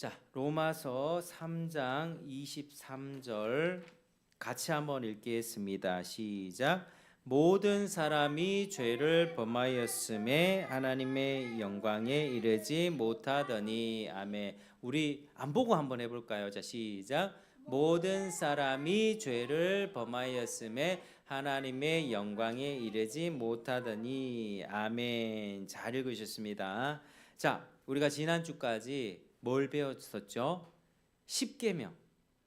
자, 로마서 3장 23절 같이 한번 읽겠습니다. 시작. 모든 사람이 죄를 범하였음에 하나님의 영광에 이르지 못하더니 아멘. 우리 안 보고 한번 해 볼까요? 자, 시작. 모든 사람이 죄를 범하였음에 하나님의 영광에 이르지 못하더니 아멘. 잘 읽으셨습니다. 자, 우리가 지난주까지 뭘 배웠었죠? 십계명.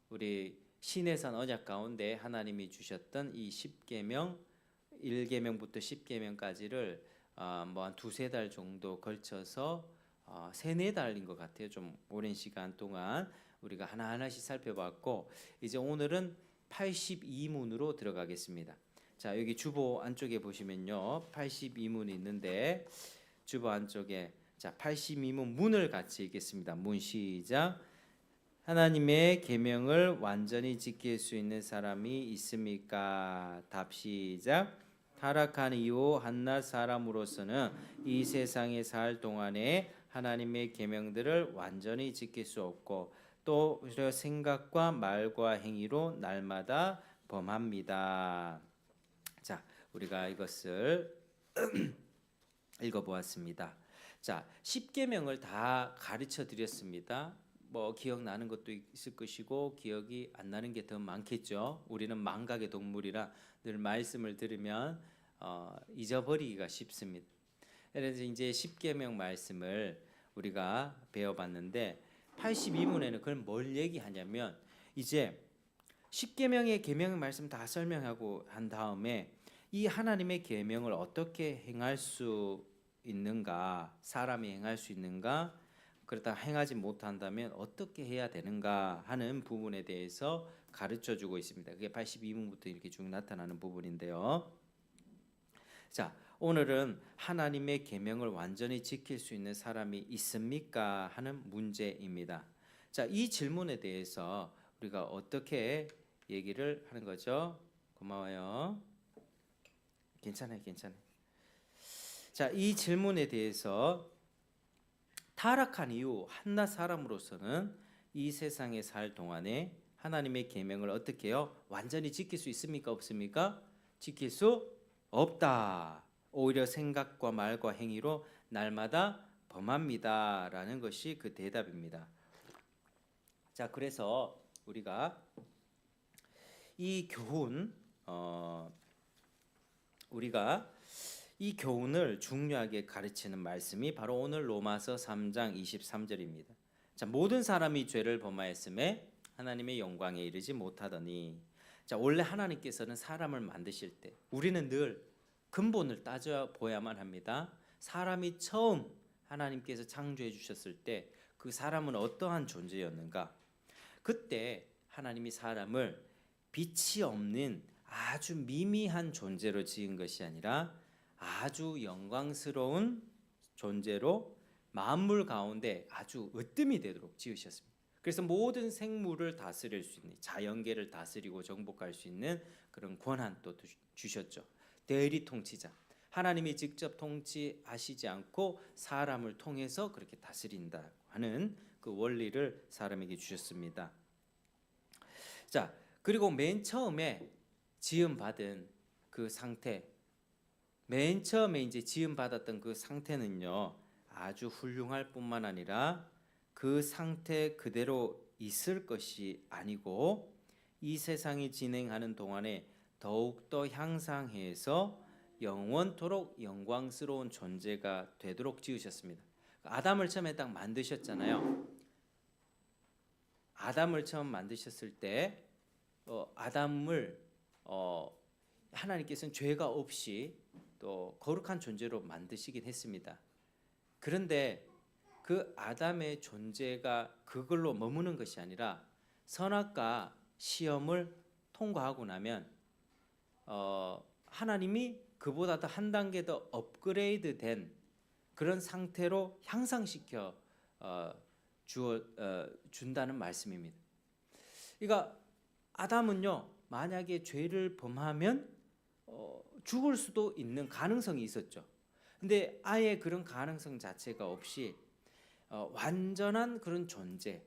우리 신해산 언약 가운데 하나님이 주셨던 이 십계명 1계명부터 10계명까지를 어, 뭐한 두세 달 정도 걸쳐서 어, 세네 달인 것 같아요. 좀 오랜 시간 동안 우리가 하나하나씩 살펴봤고 이제 오늘은 82문으로 들어가겠습니다. 자, 여기 주보 안쪽에 보시면요. 82문이 있는데 주보 안쪽에 자, 82문 문을 같이 읽겠습니다. 문 시작. 하나님의 계명을 완전히 지킬 수 있는 사람이 있습니까? 답 시작. 타락한 이후 한낱 사람으로서는 이 세상에 살 동안에 하나님의 계명들을 완전히 지킬 수 없고 또 생각과 말과 행위로 날마다 범합니다. 자, 우리가 이것을 읽어보았습니다. 자, 십계명을 다 가르쳐 드렸습니다. 뭐 기억나는 것도 있을 것이고 기억이 안 나는 게 더 많겠죠. 우리는 망각의 동물이라 늘 말씀을 들으면 어, 잊어버리기가 쉽습니다. 그래서 이제 십계명 말씀을 우리가 배워봤는데 82문에는 그걸 뭘 얘기하냐면 이제 십계명의 계명 말씀 다 설명하고 한 다음에 이 하나님의 계명을 어떻게 행할 수 있는가 사람이 행할 수 있는가 그렇다 행하지 못한다면 어떻게 해야 되는가 하는 부분에 대해서 가르쳐 주고 있습니다. 그게 82문부터 이렇게 쭉 나타나는 부분인데요. 자, 오늘은 하나님의 계명을 완전히 지킬 수 있는 사람이 있습니까 하는 문제입니다. 자, 이 질문에 대해서 우리가 어떻게 얘기를 하는 거죠? 고마워요. 괜찮아요, 괜찮아요. 자, 이 질문에 대해서 타락한 이후 한낱 사람으로서는 이 세상에 살 동안에 하나님의 계명을 어떻게 해요? 완전히 지킬 수 있습니까? 없습니까? 지킬 수 없다. 오히려 생각과 말과 행위로 날마다 범합니다라는 것이 그 대답입니다. 자, 그래서 우리가 이 교훈 어 우리가 이 교훈을 중요하게 가르치는 말씀이 바로 오늘 로마서 3장 23절입니다. 자, 모든 사람이 죄를 범하였음에 하나님의 영광에 이르지 못하더니 자, 원래 하나님께서는 사람을 만드실 때 우리는 늘 근본을 따져 보야만 합니다. 사람이 처음 하나님께서 창조해 주셨을 때 그 사람은 어떠한 존재였는가? 그때 하나님이 사람을 빛이 없는 아주 미미한 존재로 지은 것이 아니라 아주 영광스러운 존재로 만물 가운데 아주 으뜸이 되도록 지으셨습니다. 그래서 모든 생물을 다스릴 수 있는 자연계를 다스리고 정복할 수 있는 그런 권한도 주셨죠. 대리 통치자. 하나님이 직접 통치하시지 않고 사람을 통해서 그렇게 다스린다 하는 그 원리를 사람에게 주셨습니다. 자, 그리고 맨 처음에 지음 받은 그 상태 맨 처음에 이제 지음 받았던 그 상태는요. 아주 훌륭할 뿐만 아니라 그 상태 그대로 있을 것이 아니고 이 세상이 진행하는 동안에 더욱 더 향상해서 영원토록 영광스러운 존재가 되도록 지으셨습니다. 아담을 처음에 딱 만드셨잖아요. 아담을 처음 만드셨을 때 어, 아담을 어, 하나님께서는 죄가 없이 또 거룩한 존재로 만드시긴 했습니다. 그런데 그 아담의 존재가 그걸로 머무는 것이 아니라 선악과 시험을 통과하고 나면 어, 하나님이 그보다 더 한 단계 더 업그레이드된 그런 상태로 향상시켜 어, 주어 어, 준다는 말씀입니다. 그러니까 아담은요 만약에 죄를 범하면 어, 죽을 수도 있는 가능성이 있었죠. 근데 아예 그런 가능성 자체가 없이 어, 완전한 그런 존재.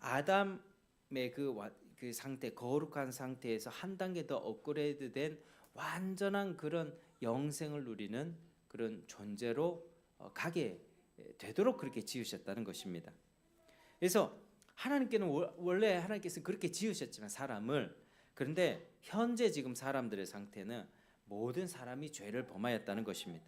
아담의 그, 와- 그 상태, 거룩한 상태에서 한 단계 더 업그레이드된 완전한 그런 영생을 누리는 그런 존재로 어, 가게 되도록 그렇게 지으셨다는 것입니다. 그래서 하나님께는 월- 원래 하나님께서 그렇게 지으셨지만 사람을 그런데 현재 지금 사람들의 상태는 모든 사람이 죄를 범하였다는 것입니다.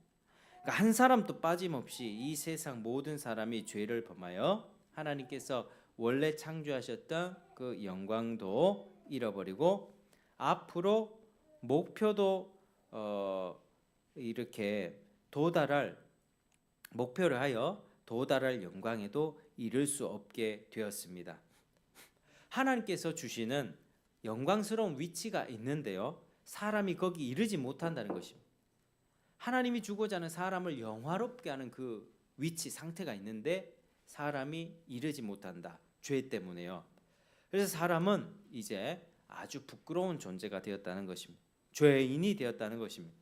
그러니까 한 사람도 빠짐없이 이 세상 모든 사람이 죄를 범하여 하나님께서 원래 창조하셨던 그 영광도 잃어버리고 앞으로 목표도 어 이렇게 도달할 목표를 하여 도달할 영광에도 이를 수 없게 되었습니다. 하나님께서 주시는 영광스러운 위치가 있는데요. 사람이 거기 이르지 못한다는 것입니다. 하나님이 주고자 하는 사람을 영화롭게 하는 그 위치 상태가 있는데 사람이 이르지 못한다. 죄 때문에요. 그래서 사람은 이제 아주 부끄러운 존재가 되었다는 것입니다. 죄인이 되었다는 것입니다.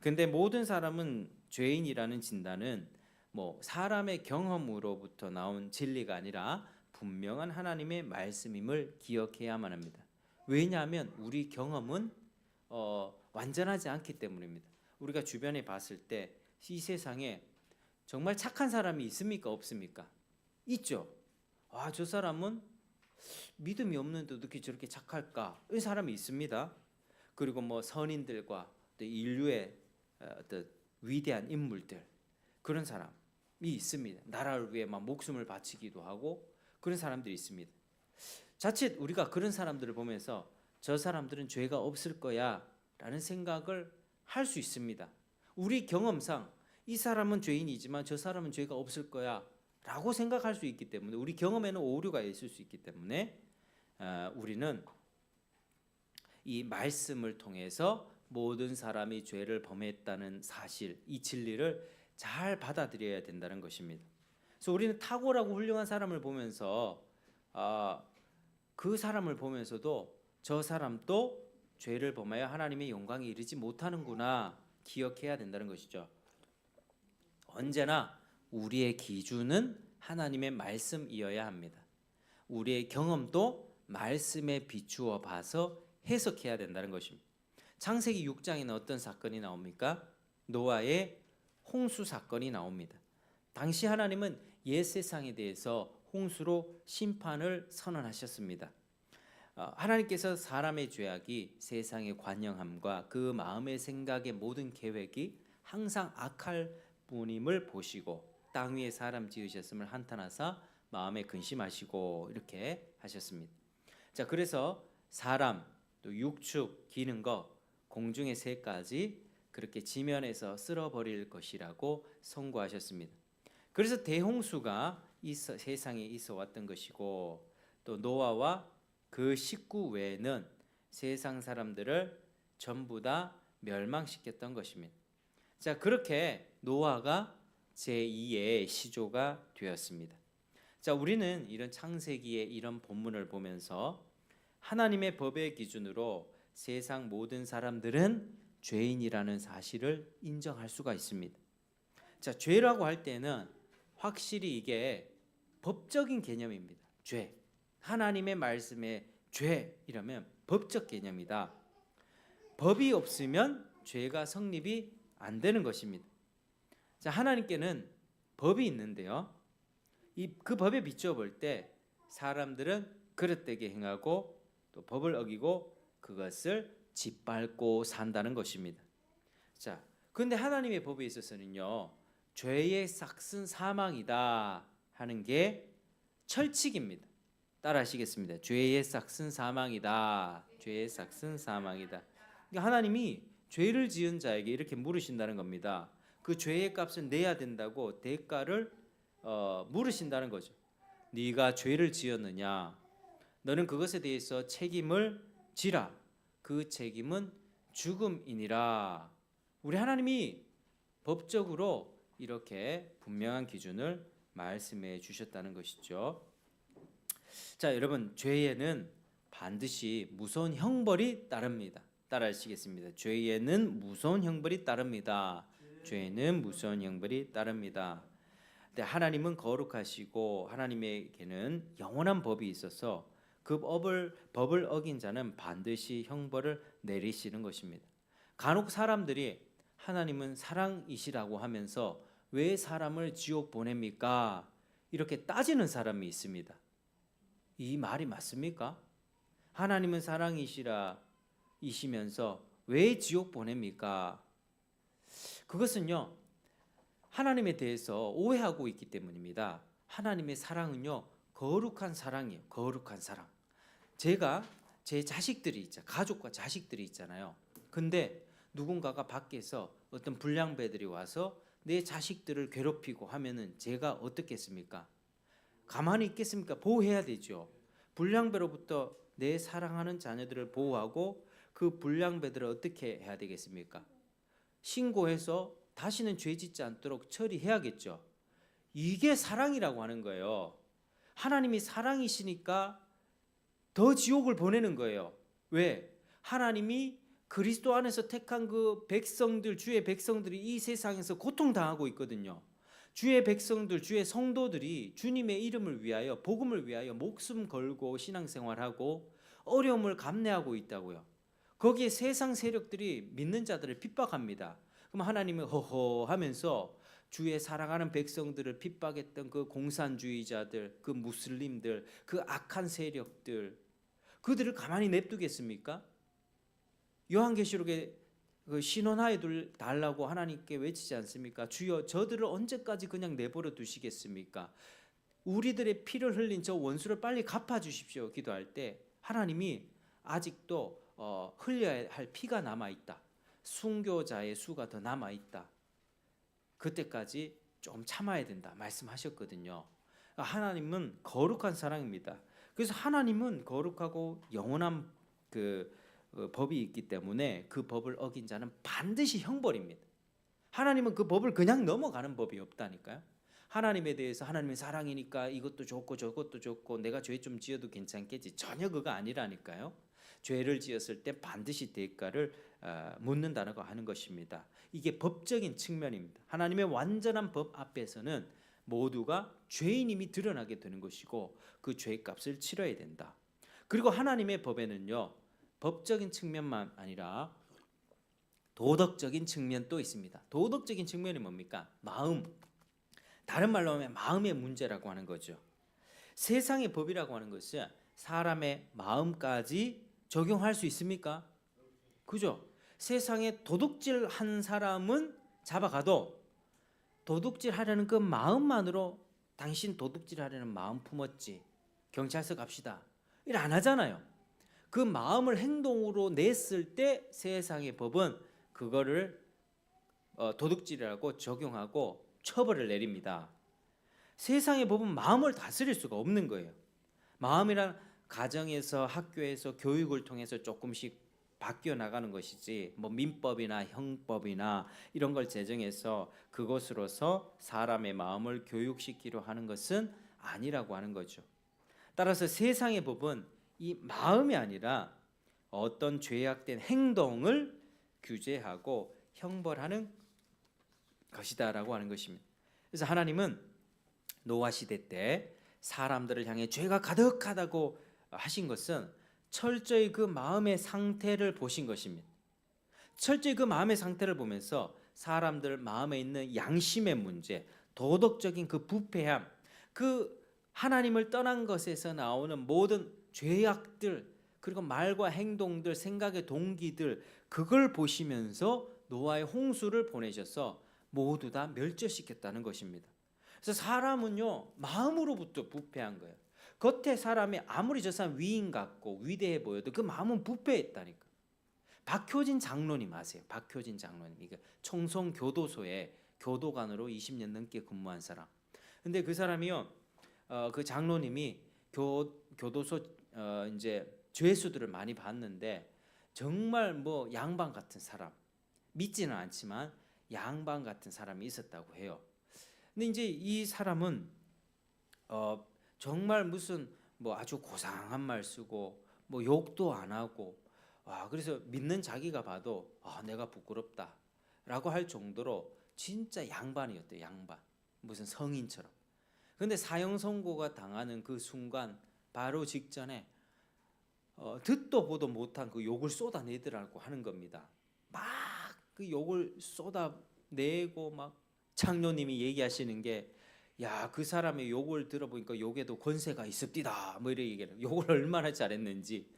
근데 모든 사람은 죄인이라는 진단은 뭐 사람의 경험으로부터 나온 진리가 아니라 분명한 하나님의 말씀임을 기억해야만 합니다. 왜냐하면 우리 경험은 어, 완전하지 않기 때문입니다. 우리가 주변에 봤을 때 이 세상에 정말 착한 사람이 있습니까 없습니까? 있죠. 아, 저 사람은 믿음이 없는데 어떻게 저렇게 착할까? 이 사람이 있습니다. 그리고 뭐 선인들과 또 인류의 어, 어떤 위대한 인물들 그런 사람이 있습니다. 나라를 위해 막 목숨을 바치기도 하고 그런 사람들이 있습니다. 자칫 우리가 그런 사람들을 보면서 저 사람들은 죄가 없을 거야 라는 생각을 할 수 있습니다. 우리 경험상 이 사람은 죄인이지만 저 사람은 죄가 없을 거야 라고 생각할 수 있기 때문에 우리 경험에는 오류가 있을 수 있기 때문에 어, 우리는 이 말씀을 통해서 모든 사람이 죄를 범했다는 사실, 이 진리를 잘 받아들여야 된다는 것입니다. 그래서 우리는 탁월하고 훌륭한 사람을 보면서 아, 그 사람을 보면서도 저 사람도 죄를 범하여 하나님의 영광에 이르지 못하는구나 기억해야 된다는 것이죠. 언제나 우리의 기준은 하나님의 말씀이어야 합니다. 우리의 경험도 말씀에 비추어 봐서 해석해야 된다는 것입니다. 창세기 6장에는 어떤 사건이 나옵니까? 노아의 홍수 사건이 나옵니다. 당시 하나님은 옛 세상에 대해서 홍수로 심판을 선언하셨습니다. 어, 하나님께서 사람의 죄악이 세상의 관영함과 그 마음의 생각의 모든 계획이 항상 악할 뿐임을 보시고 땅 위에 사람 지으셨음을 한탄하사 마음에 근심하시고 이렇게 하셨습니다. 자, 그래서 사람 또 육축 기는 것 공중의 새까지 그렇게 지면에서 쓸어버릴 것이라고 선고하셨습니다. 그래서 대홍수가 있어, 세상에 있어 왔던 것이고 또 노아와 그 식구 외에는 세상 사람들을 전부 다 멸망시켰던 것입니다. 자, 그렇게 노아가 제2의 시조가 되었습니다. 자, 우리는 이런 창세기의 이런 본문을 보면서 하나님의 법의 기준으로 세상 모든 사람들은 죄인이라는 사실을 인정할 수가 있습니다. 자, 죄라고 할 때는 확실히 이게 법적인 개념입니다. 죄. 하나님의 말씀에 죄 이러면 법적 개념이다. 법이 없으면 죄가 성립이 안 되는 것입니다. 자, 하나님께는 법이 있는데요. 이 그 법에 비추어 볼 때 사람들은 그릇되게 행하고 또 법을 어기고 그것을 짓밟고 산다는 것입니다. 자, 근데 하나님의 법에 있어서는요. 죄의 싹슨 사망이다 하는 게 철칙입니다. 따라 하시겠습니다. 죄의 싹슨 사망이다. 죄의 싹슨 사망이다. 그러니까 하나님이 죄를 지은 자에게 이렇게 물으신다는 겁니다. 그 죄의 값을 내야 된다고 대가를 어, 물으신다는 거죠. 네가 죄를 지었느냐? 너는 그것에 대해서 책임을 지라. 그 책임은 죽음이니라. 우리 하나님이 법적으로 이렇게 분명한 기준을 말씀해 주셨다는 것이죠. 자, 여러분 죄에는 반드시 무서운 형벌이 따릅니다. 따라 하시겠습니다. 죄에는 무서운 형벌이 따릅니다. 죄에는 무서운 형벌이 따릅니다. 근데 하나님은 거룩하시고 하나님에게는 영원한 법이 있어서 그 법을 법을 어긴 자는 반드시 형벌을 내리시는 것입니다. 간혹 사람들이 하나님은 사랑이시라고 하면서 왜 사람을 지옥 보냅니까? 이렇게 따지는 사람이 있습니다. 이 말이 맞습니까? 하나님은 사랑이시라 이시면서 왜 지옥 보냅니까? 그것은요. 하나님에 대해서 오해하고 있기 때문입니다. 하나님의 사랑은요. 거룩한 사랑이에요. 거룩한 사랑. 제가 제 자식들이 있죠. 가족과 자식들이 있잖아요. 근데 누군가가 밖에서 어떤 불량배들이 와서 내 자식들을 괴롭히고 하면은 제가 어떻겠습니까? 가만히 있겠습니까? 보호해야 되죠. 불량배로부터 내 사랑하는 자녀들을 보호하고 그 불량배들을 어떻게 해야 되겠습니까? 신고해서 다시는 죄 짓지 않도록 처리해야겠죠. 이게 사랑이라고 하는 거예요. 하나님이 사랑이시니까 더 지옥을 보내는 거예요. 왜? 하나님이 그리스도 안에서 택한 그 백성들, 주의 백성들이 이 세상에서 고통당하고 있거든요. 주의 백성들, 주의 성도들이 주님의 이름을 위하여, 복음을 위하여 목숨 걸고 신앙생활하고 어려움을 감내하고 있다고요. 거기에 세상 세력들이 믿는 자들을 핍박합니다. 그럼 하나님은 허허 하면서 주의 사랑하는 백성들을 핍박했던 그 공산주의자들, 그 무슬림들, 그 악한 세력들, 그들을 가만히 냅두겠습니까? 요한계시록에 그 신원하에 둘 달라고 하나님께 외치지 않습니까? 주여 저들을 언제까지 그냥 내버려 두시겠습니까? 우리들의 피를 흘린 저 원수를 빨리 갚아 주십시오. 기도할 때 하나님이 아직도 어, 흘려야 할 피가 남아 있다. 순교자의 수가 더 남아 있다. 그때까지 좀 참아야 된다 말씀하셨거든요. 하나님은 거룩한 사랑입니다. 그래서 하나님은 거룩하고 영원한 그 어, 법이 있기 때문에 그 법을 어긴 자는 반드시 형벌입니다. 하나님은 그 법을 그냥 넘어가는 법이 없다니까요. 하나님에 대해서 하나님의 사랑이니까 이것도 좋고 저것도 좋고 내가 죄 좀 지어도 괜찮겠지 전혀 그거 아니라니까요. 죄를 지었을 때 반드시 대가를 어, 묻는다는 거 하는 것입니다. 이게 법적인 측면입니다. 하나님의 완전한 법 앞에서는 모두가 죄인임이 드러나게 되는 것이고 그 죄값을 치러야 된다. 그리고 하나님의 법에는요. 법적인 측면만 아니라 도덕적인 측면도 있습니다. 도덕적인 측면이 뭡니까? 마음. 다른 말로 하면 마음의 문제라고 하는 거죠. 세상의 법이라고 하는 것은 사람의 마음까지 적용할 수 있습니까? 그죠? 세상에 도둑질 한 사람은 잡아가도 도둑질 하려는 그 마음만으로 당신 도둑질 하려는 마음 품었지. 경찰서 갑시다. 일 안 하잖아요. 그 마음을 행동으로 냈을 때 세상의 법은 그거를 어, 도둑질이라고 적용하고 처벌을 내립니다. 세상의 법은 마음을 다스릴 수가 없는 거예요. 마음이란 가정에서 학교에서 교육을 통해서 조금씩 바뀌어 나가는 것이지 뭐 민법이나 형법이나 이런 걸 제정해서 그것으로서 사람의 마음을 교육시키려 하는 것은 아니라고 하는 거죠. 따라서 세상의 법은 이 마음이 아니라 어떤 죄악된 행동을 규제하고 형벌하는 것이다라고 하는 것입니다. 그래서 하나님은 노아 시대 때 사람들을 향해 죄가 가득하다고 하신 것은 철저히 그 마음의 상태를 보신 것입니다. 철저히 그 마음의 상태를 보면서 사람들 마음에 있는 양심의 문제, 도덕적인 그 부패함, 그 하나님을 떠난 것에서 나오는 모든 죄악들, 그리고 말과 행동들, 생각의 동기들, 그걸 보시면서 노아의 홍수를 보내셔서 모두 다 멸절시켰다는 것입니다. 그래서 사람은요, 마음으로부터 부패한 거예요. 겉에 사람이 아무리 저 사람 위인 같고 위대해 보여도 그 마음은 부패했다니까. 박효진 장로님 아세요? 박효진 장로님. 이게 청송 교도소에 교도관으로 20년 넘게 근무한 사람. 근데 그 사람이요. 어, 그 장로님이 교 교도소 어, 이제 죄수들을 많이 봤는데 정말 뭐 양반 같은 사람. 믿지는 않지만 양반 같은 사람이 있었다고 해요. 근데 이제 이 사람은 어 정말 무슨 뭐 아주 고상한 말 쓰고 뭐 욕도 안 하고 와 그래서 믿는 자기가 봐도 아 내가 부끄럽다라고 할 정도로 진짜 양반이었대요 양반 무슨 성인처럼. 근데 사형 선고가 당하는 그 순간 바로 직전에 어, 듣도 보도 못한 그 욕을 쏟아내더라고 하는 겁니다. 막 그 욕을 쏟아내고 막 장로님이 얘기하시는 게 야 그 사람의 욕을 들어보니까 욕에도 권세가 있습니다. 뭐 이렇게 얘기를 욕을 얼마나 잘했는지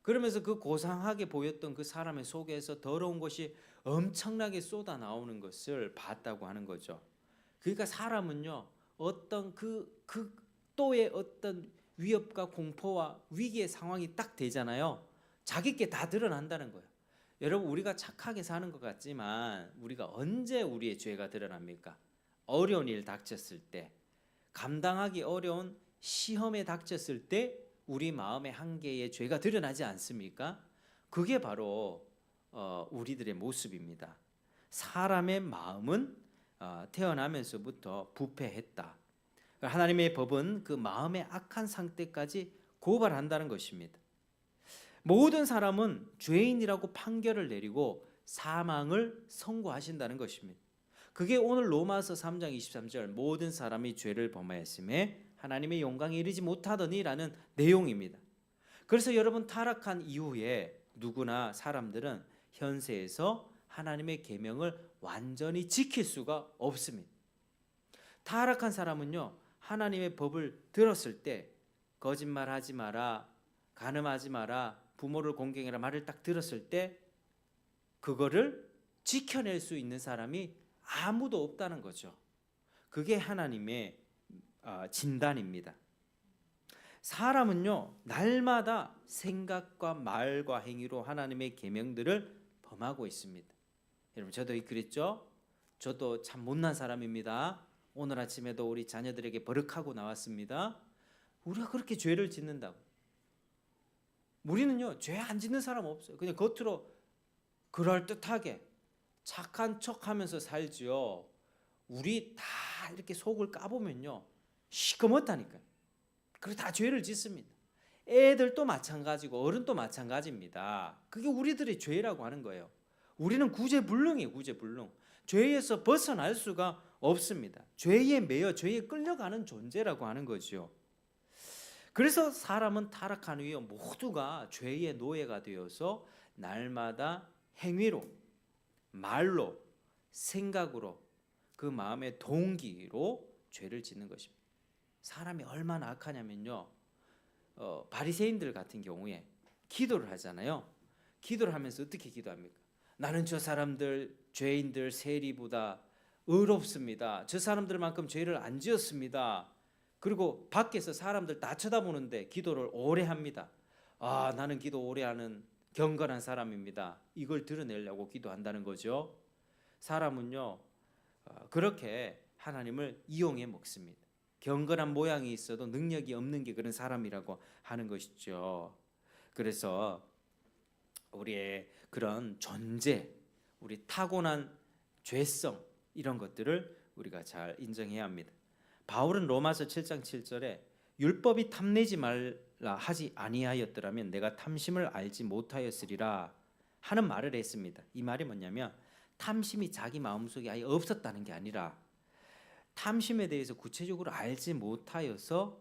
그러면서 그 고상하게 보였던 그 사람의 속에서 더러운 것이 엄청나게 쏟아 나오는 것을 봤다고 하는 거죠. 그러니까 사람은요 어떤 그 극도의 어떤 위협과 공포와 위기의 상황이 딱 되잖아요. 자기께 다 드러난다는 거예요. 여러분 우리가 착하게 사는 것 같지만 우리가 언제 우리의 죄가 드러납니까? 어려운 일 닥쳤을 때, 감당하기 어려운 시험에 닥쳤을 때 우리 마음의 한계의 죄가 드러나지 않습니까? 그게 바로 어, 우리들의 모습입니다. 사람의 마음은 어, 태어나면서부터 부패했다. 하나님의 법은 그 마음의 악한 상태까지 고발한다는 것입니다. 모든 사람은 죄인이라고 판결을 내리고 사망을 선고하신다는 것입니다. 그게 오늘 로마서 3장 23절 모든 사람이 죄를 범하였음에 하나님의 영광에 이르지 못하더니라는 내용입니다. 그래서 여러분 타락한 이후에 누구나 사람들은 현세에서 하나님의 계명을 완전히 지킬 수가 없습니다. 타락한 사람은요 하나님의 법을 들었을 때 거짓말하지 마라, 간음하지 마라, 부모를 공경해라 말을 딱 들었을 때 그거를 지켜낼 수 있는 사람이 아무도 없다는 거죠. 그게 하나님의 아, 진단입니다. 사람은요 날마다 생각과 말과 행위로 하나님의 계명들을 범하고 있습니다. 여러분 저도 그랬죠. 저도 참 못난 사람입니다. 오늘 아침에도 우리 자녀들에게 버럭하고 나왔습니다. 우리가 그렇게 죄를 짓는다고. 우리는요 죄 안 짓는 사람 없어요. 그냥 겉으로 그럴 듯하게 착한 척 하면서 살지요. 우리 다 이렇게 속을 까보면요 시커멓다니까요. 그리고 다 죄를 짓습니다. 애들도 마찬가지고 어른도 마찬가지입니다. 그게 우리들의 죄라고 하는 거예요. 우리는 구제불능이에요. 구제불능. 죄에서 벗어날 수가 없습니다. 죄에 매여 죄에 끌려가는 존재라고 하는 거죠. 그래서 사람은 타락한 후에 모두가 죄의 노예가 되어서 날마다 행위로, 말로, 생각으로 그 마음의 동기로 죄를 짓는 것입니다. 사람이 얼마나 악하냐면요. 어, 바리새인들 같은 경우에 기도를 하잖아요. 기도를 하면서 어떻게 기도합니까? 나는 저 사람들 죄인들 세리보다 의롭습니다. 저 사람들만큼 죄를 안 지었습니다. 그리고 밖에서 사람들 다 쳐다보는데 기도를 오래 합니다. 아, 나는 기도 오래 하는 경건한 사람입니다. 이걸 드러내려고 기도한다는 거죠. 사람은요, 어, 그렇게 하나님을 이용해 먹습니다. 경건한 모양이 있어도 능력이 없는 게 그런 사람이라고 하는 것이죠. 그래서 우리의 그런 존재, 우리 타고난 죄성 이런 것들을 우리가 잘 인정해야 합니다. 바울은 로마서 7장 7절에 율법이 탐내지 말라 하지 아니하였더라면 내가 탐심을 알지 못하였으리라 하는 말을 했습니다. 이 말이 뭐냐면 탐심이 자기 마음속에 아예 없었다는 게 아니라 탐심에 대해서 구체적으로 알지 못하여서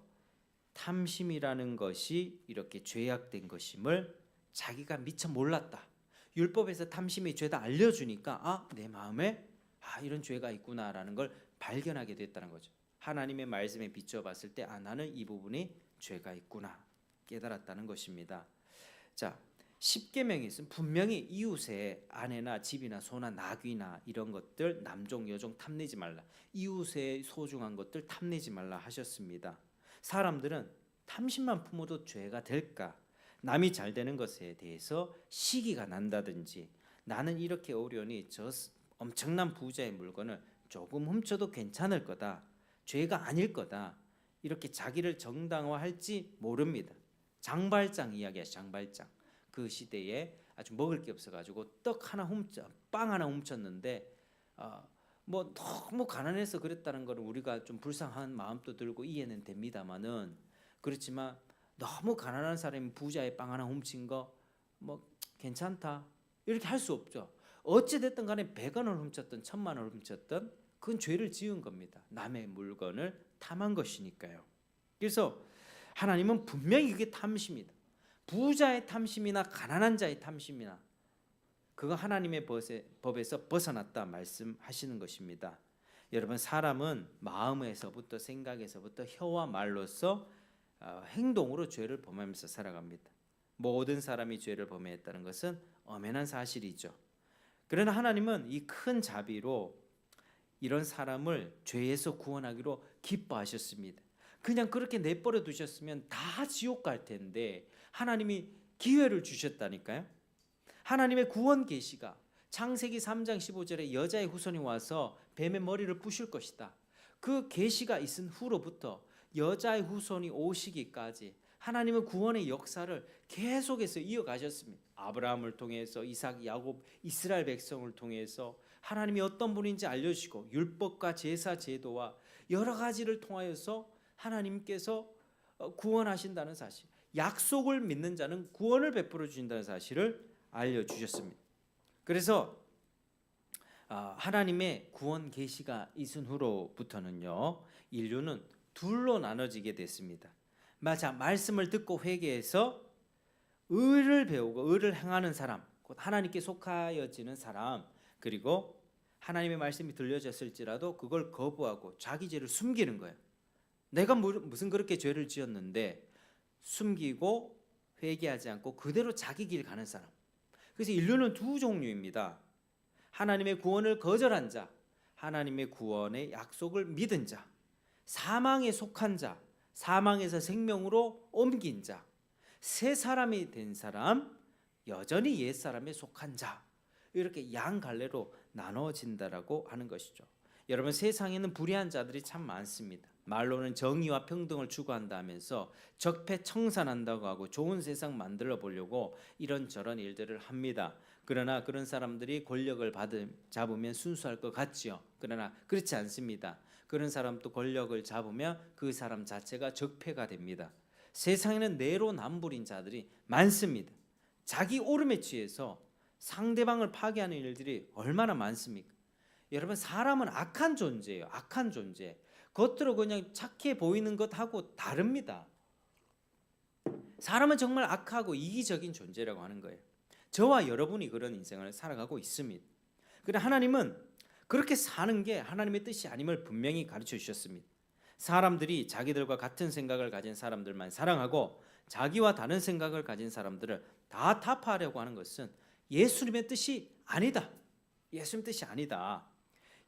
탐심이라는 것이 이렇게 죄악된 것임을 자기가 미처 몰랐다. 율법에서 탐심이 죄다 알려주니까 아 내 마음에 아 이런 죄가 있구나라는 걸 발견하게 됐다는 거죠. 하나님의 말씀에 비춰봤을 때 아 나는 이 부분이 죄가 있구나 깨달았다는 것입니다. 자 십계명이 있으면 분명히 이웃의 아내나 집이나 소나 나귀나 이런 것들 남종 여종 탐내지 말라 이웃의 소중한 것들 탐내지 말라 하셨습니다. 사람들은 탐심만 품어도 죄가 될까? 남이 잘 되는 것에 대해서 시기가 난다든지 나는 이렇게 어려우니 저 엄청난 부자의 물건을 조금 훔쳐도 괜찮을 거다. 죄가 아닐 거다. 이렇게 자기를 정당화할지 모릅니다. 장발장 이야기야 장발장. 그 시대에 아주 먹을 게 없어가지고 떡 하나 훔쳐, 빵 하나 훔쳤는데 어, 뭐 너무 가난해서 그랬다는 거는 우리가 좀 불쌍한 마음도 들고 이해는 됩니다만은 그렇지만 너무 가난한 사람이 부자의 빵 하나 훔친 거 뭐 괜찮다 이렇게 할 수 없죠. 어찌 됐든 간에 100원을 훔쳤든 천만 원을 훔쳤든 그건 죄를 지은 겁니다. 남의 물건을 탐한 것이니까요. 그래서 하나님은 분명히 그게 탐심이다. 부자의 탐심이나 가난한 자의 탐심이나 그거 하나님의 법에서 벗어났다 말씀하시는 것입니다. 여러분 사람은 마음에서부터 생각에서부터 혀와 말로서 어, 행동으로 죄를 범하면서 살아갑니다. 모든 사람이 죄를 범했다는 것은 엄연한 사실이죠. 그러나 하나님은 이 큰 자비로 이런 사람을 죄에서 구원하기로 기뻐하셨습니다. 그냥 그렇게 내버려 두셨으면 다 지옥 갈 텐데 하나님이 기회를 주셨다니까요. 하나님의 구원 계시가 창세기 3장 15절에 여자의 후손이 와서 뱀의 머리를 부실 것이다. 그 계시가 있은 후로부터 여자의 후손이 오시기까지 하나님은 구원의 역사를 계속해서 이어가셨습니다. 아브라함을 통해서 이삭, 야곱, 이스라엘 백성을 통해서 하나님이 어떤 분인지 알려주시고 율법과 제사 제도와 여러 가지를 통하여서 하나님께서 어, 구원하신다는 사실, 약속을 믿는 자는 구원을 베풀어 주신다는 사실을 알려주셨습니다. 그래서 아, 하나님의 구원 계시가 있은 후로부터는요 인류는 둘로 나눠지게 됐습니다. 맞아 말씀을 듣고 회개해서 의를 배우고 의를 행하는 사람, 곧 하나님께 속하여지는 사람, 그리고 하나님의 말씀이 들려졌을지라도 그걸 거부하고 자기 죄를 숨기는 거예요. 내가 무- 무슨 그렇게 죄를 지었는데 숨기고 회개하지 않고 그대로 자기 길 가는 사람. 그래서 인류는 두 종류입니다. 하나님의 구원을 거절한 자, 하나님의 구원의 약속을 믿은 자, 사망에 속한 자, 사망에서 생명으로 옮긴 자, 새 사람이 된 사람, 여전히 옛 사람에 속한 자. 이렇게 양 갈래로 나눠진다라고 하는 것이죠. 여러분 세상에는 불의한 자들이 참 많습니다. 말로는 정의와 평등을 추구한다 하면서 적폐청산한다고 하고 좋은 세상 만들어 보려고 이런저런 일들을 합니다. 그러나 그런 사람들이 권력을 받음 잡으면 순수할 것 같지요. 그러나 그렇지 않습니다. 그런 사람도 권력을 잡으면 그 사람 자체가 적폐가 됩니다. 세상에는 내로남불인 자들이 많습니다. 자기 오름에 취해서 상대방을 파괴하는 일들이 얼마나 많습니까? 여러분 사람은 악한 존재예요. 악한 존재. 겉으로 그냥 착해 보이는 것하고 다릅니다. 사람은 정말 악하고 이기적인 존재라고 하는 거예요. 저와 여러분이 그런 인생을 살아가고 있습니다. 그러나 하나님은 그렇게 사는 게 하나님의 뜻이 아님을 분명히 가르쳐 주셨습니다. 사람들이 자기들과 같은 생각을 가진 사람들만 사랑하고 자기와 다른 생각을 가진 사람들을 다 타파하려고 하는 것은 예수님의 뜻이 아니다. 예수님 뜻이 아니다.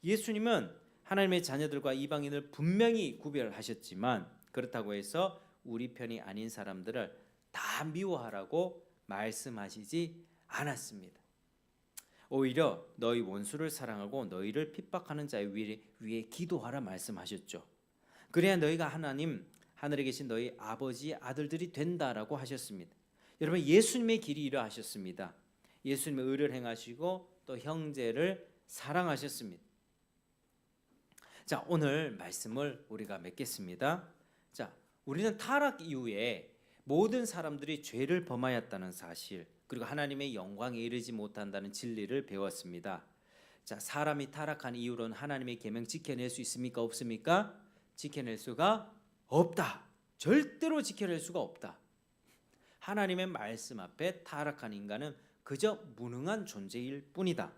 예수님은 하나님의 자녀들과 이방인을 분명히 구별하셨지만 그렇다고 해서 우리 편이 아닌 사람들을 다 미워하라고 말씀하시지 않았습니다. 오히려 너희 원수를 사랑하고 너희를 핍박하는 자의 위에, 위에 기도하라 말씀하셨죠. 그래야 너희가 하나님 하늘에 계신 너희 아버지의 아들들이 된다라고 하셨습니다. 여러분 예수님의 길이 이러하셨습니다. 예수님의 의를 행하시고 또 형제를 사랑하셨습니다. 자, 오늘 말씀을 우리가 맺겠습니다. 자, 우리는 타락 이후에 모든 사람들이 죄를 범하였다는 사실, 그리고 하나님의 영광에 이르지 못한다는 진리를 배웠습니다. 자, 사람이 타락한 이후로는 하나님의 계명 지켜낼 수 있습니까? 없습니까? 지켜낼 수가 없다. 절대로 지켜낼 수가 없다. 하나님의 말씀 앞에 타락한 인간은 그저 무능한 존재일 뿐이다.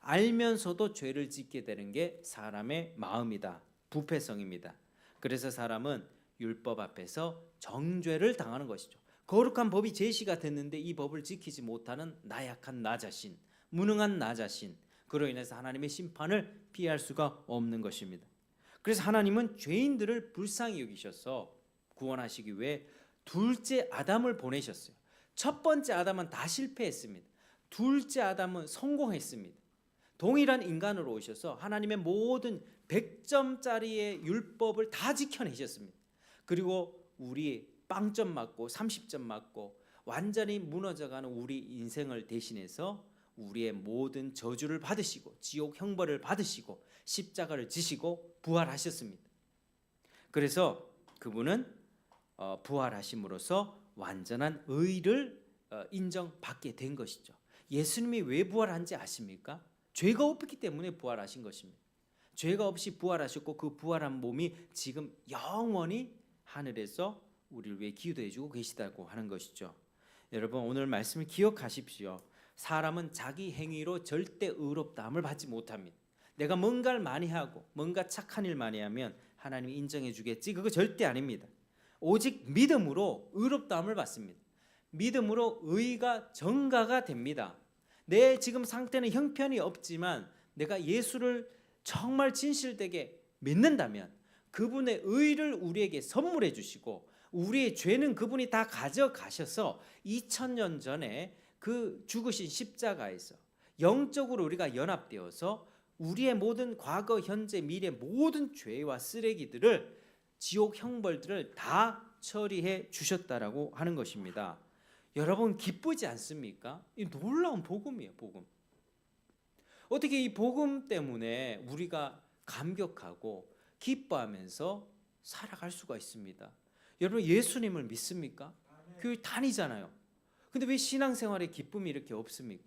알면서도 죄를 짓게 되는 게 사람의 마음이다. 부패성입니다. 그래서 사람은 율법 앞에서 정죄를 당하는 것이죠. 거룩한 법이 제시가 됐는데 이 법을 지키지 못하는 나약한 나 자신, 무능한 나 자신, 그로 인해서 하나님의 심판을 피할 수가 없는 것입니다. 그래서 하나님은 죄인들을 불쌍히 여기셔서 구원하시기 위해 둘째 아담을 보내셨어요. 첫 번째 아담은 다 실패했습니다. 둘째 아담은 성공했습니다. 동일한 인간으로 오셔서 하나님의 모든 100점짜리의 율법을 다 지켜내셨습니다. 그리고 우리 빵점 맞고 30점 맞고 완전히 무너져가는 우리 인생을 대신해서 우리의 모든 저주를 받으시고 지옥 형벌을 받으시고 십자가를 지시고 부활하셨습니다. 그래서 그분은 어, 부활하심으로써 완전한 의를 어, 인정받게 된 것이죠. 예수님이 왜 부활한지 아십니까? 죄가 없기 때문에 부활하신 것입니다. 죄가 없이 부활하셨고 그 부활한 몸이 지금 영원히 하늘에서 우리를 위해 기도해 주고 계시다고 하는 것이죠. 여러분 오늘 말씀을 기억하십시오. 사람은 자기 행위로 절대 의롭다함을 받지 못합니다. 내가 뭔가를 많이 하고 뭔가 착한 일 많이 하면 하나님이 인정해 주겠지 그거 절대 아닙니다. 오직 믿음으로 의롭다함을 받습니다. 믿음으로 의가 정가가 됩니다. 내 지금 상태는 형편이 없지만 내가 예수를 정말 진실되게 믿는다면 그분의 의를 우리에게 선물해 주시고 우리의 죄는 그분이 다 가져가셔서 2000년 전에 그 죽으신 십자가에서 영적으로 우리가 연합되어서 우리의 모든 과거, 현재, 미래 모든 죄와 쓰레기들을 지옥 형벌들을 다 처리해 주셨다라고 하는 것입니다. 여러분 기쁘지 않습니까? 이 놀라운 복음이에요, 복음. 어떻게 이 복음 때문에 우리가 감격하고 기뻐하면서 살아갈 수가 있습니다. 여러분 예수님을 믿습니까? 교회 다니잖아요. 근데 왜 신앙생활에 기쁨이 이렇게 없습니까?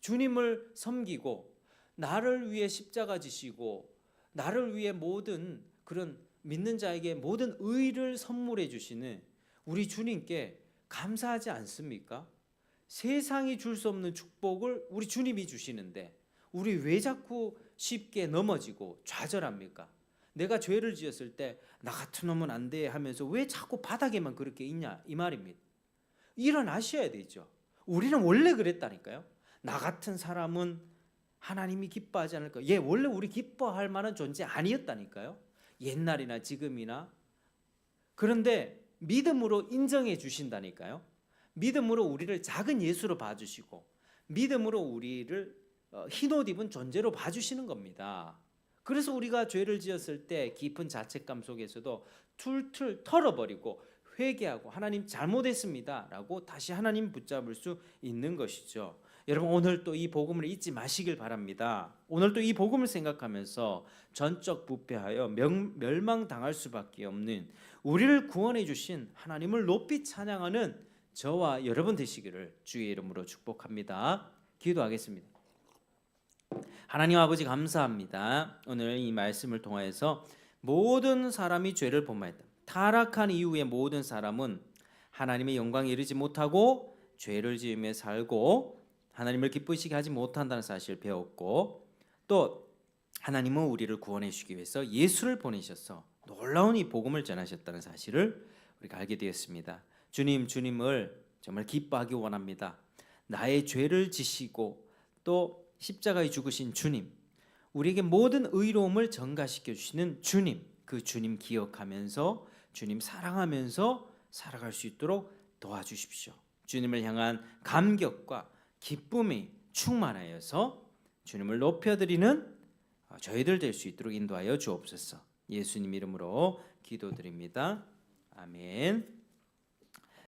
주님을 섬기고 나를 위해 십자가 지시고 나를 위해 모든 그런 믿는 자에게 모든 의를 선물해 주시는 우리 주님께 감사하지 않습니까? 세상이 줄 수 없는 축복을 우리 주님이 주시는데 우리 왜 자꾸 쉽게 넘어지고 좌절합니까? 내가 죄를 지었을 때 나 같은 놈은 안 돼 하면서 왜 자꾸 바닥에만 그렇게 있냐 이 말입니다. 일어나셔야 되죠. 우리는 원래 그랬다니까요. 나 같은 사람은 하나님이 기뻐하지 않을까? 얘 원래 우리 기뻐할 만한 존재 아니었다니까요. 옛날이나 지금이나 그런데 믿음으로 인정해 주신다니까요. 믿음으로 우리를 작은 예수로 봐주시고 믿음으로 우리를 어, 흰옷 입은 존재로 봐주시는 겁니다. 그래서 우리가 죄를 지었을 때 깊은 자책감 속에서도 툴툴 털어버리고 회개하고 하나님 잘못했습니다라고 다시 하나님 붙잡을 수 있는 것이죠. 여러분 오늘 또 이 복음을 잊지 마시길 바랍니다. 오늘 또 이 복음을 생각하면서 전적 부패하여 명, 멸망당할 수밖에 없는 우리를 구원해 주신 하나님을 높이 찬양하는 저와 여러분 되시기를 주의 이름으로 축복합니다. 기도하겠습니다. 하나님 아버지 감사합니다. 오늘 이 말씀을 통하여서 모든 사람이 죄를 범하였다. 타락한 이후에 모든 사람은 하나님의 영광에 이르지 못하고 죄를 지으며 살고 하나님을 기쁘시게 하지 못한다는 사실을 배웠고 또 하나님은 우리를 구원해 주시기 위해서 예수를 보내셔서 놀라운 이 복음을 전하셨다는 사실을 우리가 알게 되었습니다. 주님 주님을 정말 기뻐하기 원합니다. 나의 죄를 지시고 또 십자가에 죽으신 주님, 우리에게 모든 의로움을 전가시켜 주시는 주님, 그 주님 기억하면서 주님 사랑하면서 살아갈 수 있도록 도와주십시오. 주님을 향한 감격과 기쁨이 충만하여서 주님을 높여드리는 저희들 될 수 있도록 인도하여 주옵소서. 예수님 이름으로 기도드립니다. 아멘.